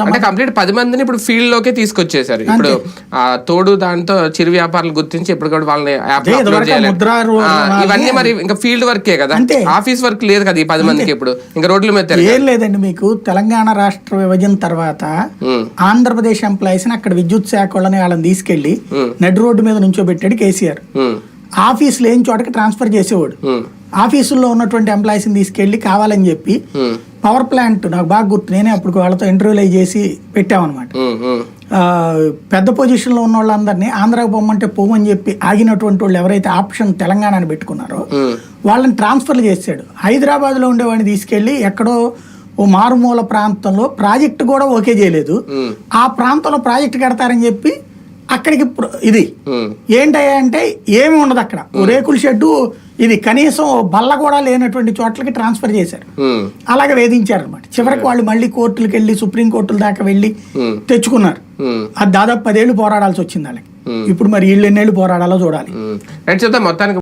అంటే కంప్లీట్ పది మందిని ఇప్పుడు ఫీల్డ్ లోకే తీసుకొచ్చేసారు ఇప్పుడు ఆ తోడు దాంతో చిరు వ్యాపారులు గుర్తించి ఇప్పుడు కూడా వాళ్ళని యాప్ అప్లోడ్ చేయాలి. ఇవన్నీ మరి ఇంకా ఫీల్డ్ వర్కే కదా. ఆఫీస్ వర్క్ లేదు కదా ఈ పది మందికి ఇప్పుడు. ఇంకా రోడ్ల మీద. ఏం లేదండి మీకు. తెలంగాణ రాష్ట్ర విభజన తర్వాత ఆంధ్రప్రదేశ్ ఎంప్లాయీస్ అక్కడ విద్యుత్ శాఖ వాళ్ళని వాళ్ళని తీసుకెళ్ళి. నడి రోడ్డు మీద నుంచోబెట్టాడు కేసీఆర్. ఆఫీస్ లేని చోటకి ట్రాన్స్ఫర్ చేసేవాడు. ఆఫీసుల్లో ఉన్నటువంటి ఎంప్లాయీస్ని తీసుకెళ్ళి కావాలని చెప్పి పవర్ ప్లాంట్ నాకు బాగా గుర్తు. నేనే అప్పుడు వాళ్ళతో ఇంటర్వ్యూలు చేసి పెట్టామన్నమాట. ఉమ్, ఆ, పెద్ద పొజిషన్లో ఉన్న వాళ్ళందరినీ ఆంధ్రాకి పొమ్మంటే పోమని చెప్పి ఆగినటువంటి వాళ్ళు ఎవరైతే ఆప్షన్ తెలంగాణని పెట్టుకున్నారో వాళ్ళని ట్రాన్స్ఫర్లు చేశాడు. హైదరాబాద్లో ఉండేవాడిని తీసుకెళ్ళి ఎక్కడో ఓ మారుమూల ప్రాంతంలో ప్రాజెక్ట్ కూడా ఓకే చేయలేదు. ఆ ప్రాంతంలో ప్రాజెక్ట్ కడతారని చెప్పి అక్కడికి ఇది. ఏంటయ్యా అంటే ఏమి ఉండదు అక్కడ. రేకుల షెడ్డు ఇది కనీసం బల్ల కూడా లేనటువంటి చోట్లకి ట్రాన్స్ఫర్ చేశారు. అలాగే వేధించారు అనమాట చివరికి వాళ్ళు మళ్ళీ కోర్టులకు వెళ్ళి సుప్రీం కోర్టుల దాకా వెళ్ళి తెచ్చుకున్నారు. అది దాదాపు పదేళ్ళు పోరాడాల్సి వచ్చింది వాళ్ళకి. ఇప్పుడు మరి వీళ్ళు ఎన్నేళ్ళు పోరాడాలో చూడాలి. మొత్తానికి